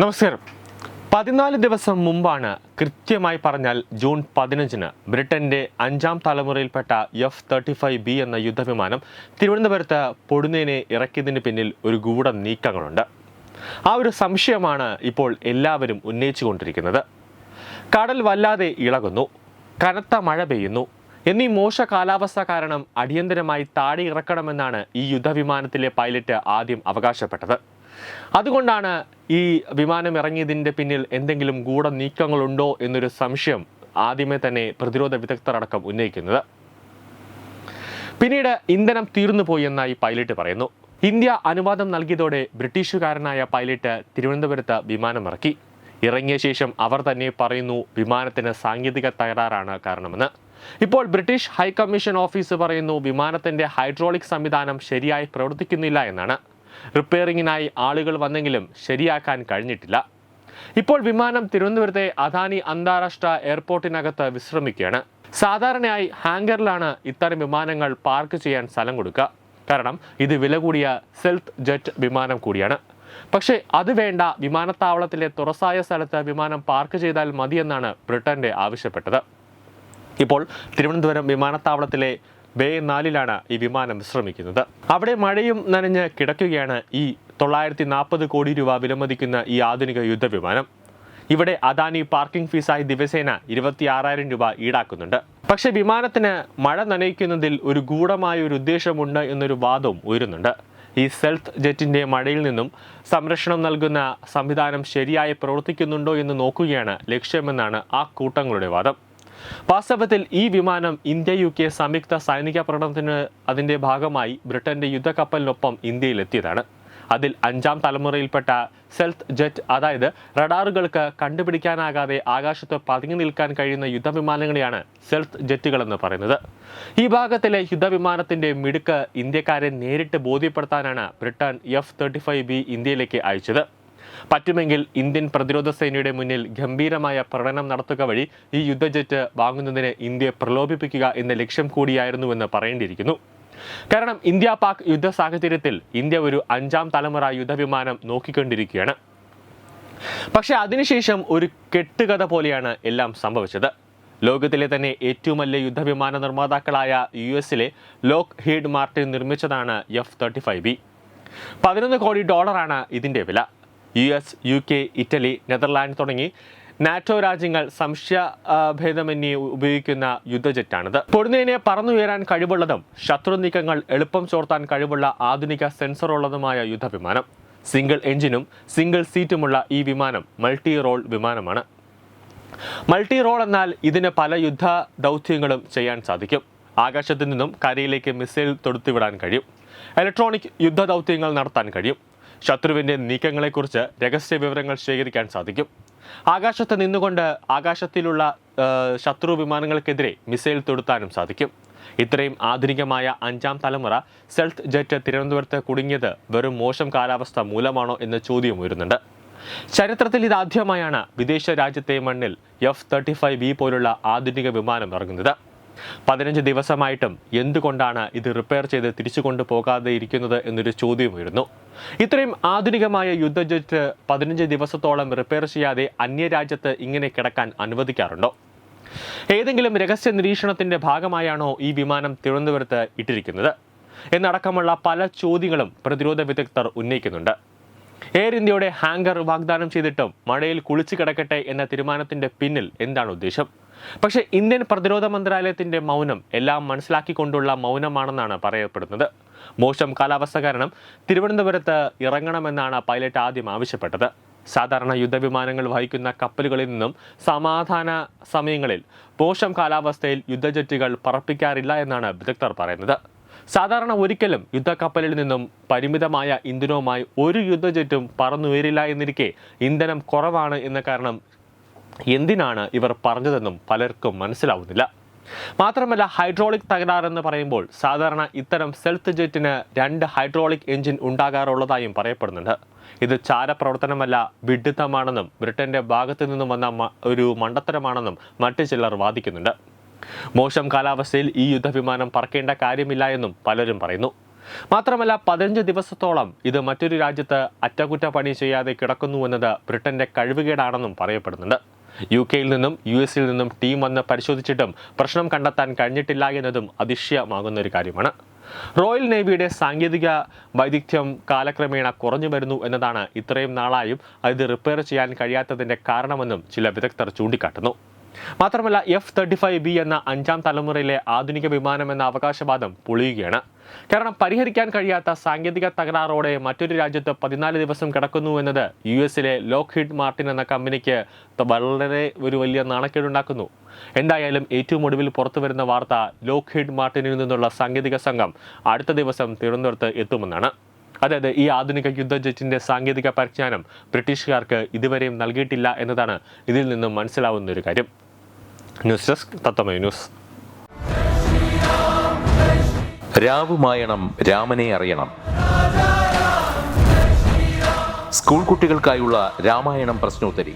നമസ്കാരം. പതിനാല് ദിവസം മുമ്പാണ് കൃത്യമായി പറഞ്ഞാൽ ജൂൺ പതിനഞ്ചിന് ബ്രിട്ടന്റെ അഞ്ചാം തലമുറയിൽപ്പെട്ട എഫ് തേർട്ടി ഫൈവ് ബി എന്ന യുദ്ധവിമാനം തിരുവനന്തപുരത്ത് പൊടുന്നേനെ ഇറക്കിയതിന് പിന്നിൽ ഒരു ഗൂഢ നീക്കങ്ങളുണ്ട്. ആ ഒരു സംശയമാണ് ഇപ്പോൾ എല്ലാവരും ഉന്നയിച്ചുകൊണ്ടിരിക്കുന്നത് കടൽ വല്ലാതെ ഇളകുന്നു കനത്ത മഴ പെയ്യുന്നു. എന്നീ മോശ കാലാവസ്ഥ കാരണം അടിയന്തരമായി താടി ഇറക്കണമെന്നാണ് ഈ യുദ്ധവിമാനത്തിലെ പൈലറ്റ് ആദ്യം അവകാശപ്പെട്ടത്. അതുകൊണ്ടാണ് ഈ വിമാനം ഇറങ്ങിയതിന്റെ പിന്നിൽ എന്തെങ്കിലും ഗൂഢ നീക്കങ്ങളുണ്ടോ എന്നൊരു സംശയം ആദ്യമേ തന്നെ പ്രതിരോധ വിദഗ്ധർ അടക്കം ഉന്നയിക്കുന്നത്. പിന്നീട് ഇന്ധനം തീർന്നു പോയി എന്നായി പൈലറ്റ് പറയുന്നു. ഇന്ത്യ അനുവാദം നൽകിയതോടെ ബ്രിട്ടീഷുകാരനായ പൈലറ്റ് തിരുവനന്തപുരത്ത് വിമാനം ഇറക്കി. ഇറങ്ങിയ ശേഷം അവർ തന്നെ പറയുന്നു വിമാനത്തിന് സാങ്കേതിക തകരാറാണ് കാരണമെന്ന്. ഇപ്പോൾ ബ്രിട്ടീഷ് ഹൈക്കമ്മീഷൻ ഓഫീസ് പറയുന്നു വിമാനത്തിന്റെ ഹൈഡ്രോളിക് സംവിധാനം ശരിയായി പ്രവർത്തിക്കുന്നില്ല എന്നാണ്. റിപ്പയറിങ്ങിനായി ആളുകൾ വന്നെങ്കിലും ശരിയാക്കാൻ കഴിഞ്ഞിട്ടില്ല. ഇപ്പോൾ വിമാനം തിരുവനന്തപുരത്തെ അദാനി അന്താരാഷ്ട്ര എയർപോർട്ടിനകത്ത് വിശ്രമിക്കുകയാണ്. സാധാരണയായി ഹാങ്കറിലാണ് ഇത്തരം വിമാനങ്ങൾ പാർക്ക് ചെയ്യാൻ സ്ഥലം കൊടുക്കുക. കാരണം ഇത് വില കൂടിയ സെൽഫ് ജെറ്റ് വിമാനം കൂടിയാണ്. പക്ഷേ അത് വേണ്ട വിമാനത്താവളത്തിലെ തുറസായ സ്ഥലത്ത് വിമാനം പാർക്ക് ചെയ്താൽ മതിയെന്നാണ് ബ്രിട്ടന്റെ ആവശ്യപ്പെട്ടത്. ഇപ്പോൾ തിരുവനന്തപുരം വിമാനത്താവളത്തിലെ ബേ നാലിലാണ് ഈ വിമാനം ശ്രമിക്കുന്നത്. അവിടെ മഴയും നനഞ്ഞ് കിടക്കുകയാണ് ഈ തൊള്ളായിരത്തി നാൽപ്പത് കോടി രൂപ വിലമതിക്കുന്ന ഈ ആധുനിക യുദ്ധവിമാനം. ഇവിടെ അദാനി പാർക്കിംഗ് ഫീസായി ദിവസേന ഇരുപത്തി ആറായിരം രൂപ ഈടാക്കുന്നുണ്ട്. പക്ഷേ വിമാനത്തിന് മഴ നനയിക്കുന്നതിൽ ഒരു ഗൂഢമായ ഒരു ഉദ്ദേശമുണ്ട് എന്നൊരു വാദവും ഉയരുന്നുണ്ട്. ഈ സെൽഫ് ജെറ്റിന്റെ മഴയിൽ നിന്നും സംരക്ഷണം നൽകുന്ന സംവിധാനം ശരിയായി പ്രവർത്തിക്കുന്നുണ്ടോ എന്ന് നോക്കുകയാണ് ലക്ഷ്യമെന്നാണ് ആ കൂട്ടങ്ങളുടെ വാദം. വാസ്തവത്തിൽ ഈ വിമാനം ഇന്ത്യ യു കെ സംയുക്ത സൈനിക പ്രകടനത്തിന് അതിന്റെ ഭാഗമായി ബ്രിട്ടന്റെ യുദ്ധക്കപ്പലിനൊപ്പം ഇന്ത്യയിലെത്തിയതാണ്. അതിൽ അഞ്ചാം തലമുറയിൽപ്പെട്ട സെൽത്ത് ജെറ്റ് അതായത് റഡാറുകൾക്ക് കണ്ടുപിടിക്കാനാകാതെ ആകാശത്ത് പതുങ്ങി നിൽക്കാൻ കഴിയുന്ന യുദ്ധവിമാനങ്ങളെയാണ് സെൽത്ത് ജെറ്റുകൾ എന്ന് പറയുന്നത്. ഈ ഭാഗത്തിലെ യുദ്ധവിമാനത്തിന്റെ മിടുക്ക് ഇന്ത്യക്കാരെ നേരിട്ട് ബോധ്യപ്പെടുത്താനാണ് Britain F thirty five B ഇന്ത്യയിലേക്ക് അയച്ചത്. പറ്റുമെങ്കിൽ ഇന്ത്യൻ പ്രതിരോധ സേനയുടെ മുന്നിൽ ഗംഭീരമായ പ്രകടനം നടത്തുക വഴി ഈ യുദ്ധജെറ്റ് വാങ്ങുന്നതിന് ഇന്ത്യയെ പ്രലോഭിപ്പിക്കുക എന്ന ലക്ഷ്യം കൂടിയായിരുന്നുവെന്ന് പറയേണ്ടിയിരിക്കുന്നു. കാരണം ഇന്ത്യ പാക് യുദ്ധ സാഹചര്യത്തിൽ ഇന്ത്യ ഒരു അഞ്ചാം തലമുറ യുദ്ധവിമാനം നോക്കിക്കൊണ്ടിരിക്കുകയാണ്. പക്ഷെ അതിനുശേഷം ഒരു കെട്ടുകഥ പോലെയാണ് എല്ലാം സംഭവിച്ചത്. ലോകത്തിലെ തന്നെ ഏറ്റവും വലിയ യുദ്ധവിമാന നിർമ്മാതാക്കളായ യു എസിലെ ലോക്ക് ഹീഡ് മാർട്ടിൻ നിർമ്മിച്ചതാണ് എഫ് തേർട്ടി ഫൈവ് ബി. പതിനൊന്ന് കോടി ഡോളറാണ് ഇതിന്റെ വില. U S U K Italy Netherland തുടങ്ങി നാറ്റോ രാജ്യങ്ങൾ സംശയ ആ, ഭേദമന്യേ ഉപയോഗിക്കുന്ന യുദ്ധജെറ്റാണിത്. പൊടുന്നതിനെ പറന്നുയരാൻ കഴിവുള്ളതും ശത്രു നീക്കങ്ങൾ എളുപ്പം ചോർത്താൻ കഴിവുള്ള ആധുനിക സെൻസർ ഉള്ളതുമായ യുദ്ധവിമാനം. സിംഗിൾ എഞ്ചിനും സിംഗിൾ സീറ്റുമുള്ള ഈ വിമാനം മൾട്ടി റോൾ വിമാനമാണ്. മൾട്ടി റോൾ എന്നാൽ ഇതിന് പല യുദ്ധ ദൗത്യങ്ങളും ചെയ്യാൻ സാധിക്കും. ആകാശത്തു നിന്നും കരയിലേക്ക് മിസൈൽ തൊടുത്തുവിടാൻ കഴിയും. ഇലക്ട്രോണിക് യുദ്ധ ദൗത്യങ്ങൾ നടത്താൻ കഴിയും. ശത്രുവിന്റെ നീക്കങ്ങളെക്കുറിച്ച് രഹസ്യ വിവരങ്ങൾ ശേഖരിക്കാൻ സാധിക്കും. ആകാശത്ത് നിന്നുകൊണ്ട് ആകാശത്തിലുള്ള ശത്രു വിമാനങ്ങൾക്കെതിരെ മിസൈൽ തൊടുത്താനും സാധിക്കും. ഇത്രയും ആധുനികമായ അഞ്ചാം തലമുറ സെൽത്ത് ജെറ്റ് തിരുവനന്തപുരത്ത് കുടുങ്ങിയത് വെറും മോശം കാലാവസ്ഥ മൂലമാണോ എന്ന ചോദ്യം ഉയരുന്നുണ്ട്. ചരിത്രത്തിൽ ഇതാദ്യമായാണ് വിദേശ രാജ്യത്തെ മണ്ണിൽ എഫ് തേർട്ടി ഫൈവ് ബി പോലുള്ള ആധുനിക വിമാനം ഇറങ്ങുന്നത്. പതിനഞ്ച് ദിവസമായിട്ടും എന്തുകൊണ്ടാണ് ഇത് റിപ്പയർ ചെയ്ത് തിരിച്ചു കൊണ്ടുപോകാതെ ഇരിക്കുന്നത് എന്നൊരു ചോദ്യം ഉയരുന്നു. ഇത്രയും ആധുനികമായ യുദ്ധജെറ്റ് പതിനഞ്ച് ദിവസത്തോളം റിപ്പയർ ചെയ്യാതെ അന്യരാജ്യത്ത് ഇങ്ങനെ കിടക്കാൻ അനുവദിക്കാറുണ്ടോ? ഏതെങ്കിലും രഹസ്യ നിരീക്ഷണത്തിന്റെ ഭാഗമായാണോ ഈ വിമാനം തിരുവനന്തപുരത്ത് ഇട്ടിരിക്കുന്നത്? എന്നടക്കമുള്ള പല ചോദ്യങ്ങളും പ്രതിരോധ വിദഗ്ധർ ഉന്നയിക്കുന്നുണ്ട്. എയർ ഇന്ത്യയുടെ ഹാങ്കർ വാഗ്ദാനം ചെയ്തിട്ടും മഴയിൽ കുളിച്ചു കിടക്കട്ടെ എന്ന തീരുമാനത്തിന്റെ പിന്നിൽ എന്താണ് ഉദ്ദേശം? പക്ഷേ ഇന്ത്യൻ പ്രതിരോധ മന്ത്രാലയത്തിന്റെ മൗനം എല്ലാം മനസ്സിലാക്കിക്കൊണ്ടുള്ള മൗനമാണെന്നാണ് പറയപ്പെടുന്നത്. മോശം കാലാവസ്ഥ കാരണം തിരുവനന്തപുരത്ത് ഇറങ്ങണമെന്നാണ് പൈലറ്റ് ആദ്യം ആവശ്യപ്പെട്ടത്. സാധാരണ യുദ്ധവിമാനങ്ങൾ വഹിക്കുന്ന കപ്പലുകളിൽ നിന്നും സമാധാന സമയങ്ങളിൽ മോശം കാലാവസ്ഥയിൽ യുദ്ധജെറ്റുകൾ പറപ്പിക്കാറില്ല എന്നാണ് വിദഗ്ധർ പറയുന്നത്. സാധാരണ ഒരിക്കലും യുദ്ധക്കപ്പലിൽ നിന്നും പരിമിതമായ ഇന്ധനവുമായി ഒരു യുദ്ധജെറ്റും പറന്നുയരില്ല എന്നിരിക്കെ ഇന്ധനം കുറവാണ് എന്ന കാരണം എന്തിനാണ് ഇവർ പറഞ്ഞതെന്നും പലർക്കും മനസ്സിലാവുന്നില്ല. മാത്രമല്ല ഹൈഡ്രോളിക് തകരാറെന്ന് പറയുമ്പോൾ സാധാരണ ഇത്തരം സെൽത്ത് ജെറ്റിന് രണ്ട് ഹൈഡ്രോളിക് എഞ്ചിൻ ഉണ്ടാകാറുള്ളതായും പറയപ്പെടുന്നുണ്ട്. ഇത് ചാരപ്രവർത്തനമല്ല വിഡിത്തമാണെന്നും ബ്രിട്ടന്റെ ഭാഗത്തു നിന്നും വന്ന ഒരു മണ്ടത്തരമാണെന്നും മറ്റു ചിലർ വാദിക്കുന്നുണ്ട്. മോശം കാലാവസ്ഥയിൽ ഈ യുദ്ധവിമാനം പറക്കേണ്ട കാര്യമില്ല എന്നും പലരും പറയുന്നു. മാത്രമല്ല പതിനഞ്ച് ദിവസത്തോളം ഇത് മറ്റൊരു രാജ്യത്ത് അറ്റകുറ്റപ്പണി ചെയ്യാതെ കിടക്കുന്നുവെന്നത് ബ്രിട്ടന്റെ കഴിവുകേടാണെന്നും പറയപ്പെടുന്നുണ്ട്. യു കെയിൽ നിന്നും യു എസിൽ നിന്നും ടീം വന്ന് പരിശോധിച്ചിട്ടും പ്രശ്നം കണ്ടെത്താൻ കഴിഞ്ഞിട്ടില്ല എന്നതും അതിശയമാകുന്ന ഒരു കാര്യമാണ്. റോയൽ നേവിയുടെ സാങ്കേതിക വൈദഗ്ധ്യം കാലക്രമേണ കുറഞ്ഞു വരുന്നു എന്നതാണ് ഇത്രയും നാളായും അത് റിപ്പയർ ചെയ്യാൻ കഴിയാത്തതിന്റെ കാരണമെന്നും ചില വിദഗ്ധർ ചൂണ്ടിക്കാട്ടുന്നു. മാത്രമല്ല എഫ് തേർട്ടി ഫൈവ് ബി എന്ന അഞ്ചാം തലമുറയിലെ ആധുനിക വിമാനം എന്ന അവകാശവാദം പൊളിയുകയാണ്. കാരണം പരിഹരിക്കാൻ കഴിയാത്ത സാങ്കേതിക തകരാറോടെ മറ്റൊരു രാജ്യത്ത് പതിനാല് ദിവസം കിടക്കുന്നു എന്നത് യു എസിലെ ലോക്ഹിഡ് മാർട്ടിൻ എന്ന കമ്പനിക്ക് വളരെ ഒരു വലിയ നാണക്കേടുണ്ടാക്കുന്നു. എന്തായാലും ഏറ്റവും ഒടുവിൽ പുറത്തു വരുന്ന വാർത്ത ലോക്ക്ഹിഡ് മാർട്ടിനിൽ നിന്നുള്ള സാങ്കേതിക സംഘം അടുത്ത ദിവസം തിരുവനന്തപുരത്ത് എത്തുമെന്നാണ്. അതായത് ഈ ആധുനിക യുദ്ധജെറ്റിന്റെ സാങ്കേതിക പരിജ്ഞാനം ബ്രിട്ടീഷുകാർക്ക് ഇതുവരെയും നൽകിയിട്ടില്ല എന്നതാണ് ഇതിൽ നിന്നും മനസ്സിലാവുന്ന ഒരു കാര്യം. News desk Tatwamayi news. രാവുമായണം രാമനെ അറിയണം. സ്കൂൾ കുട്ടികൾക്കായുള്ള രാമായണം പ്രശ്നോത്തരി.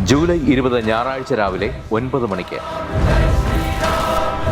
ജൂലൈ ഇരുപത് ഞായറാഴ്ച രാവിലെ ഒൻപത് മണിക്ക്.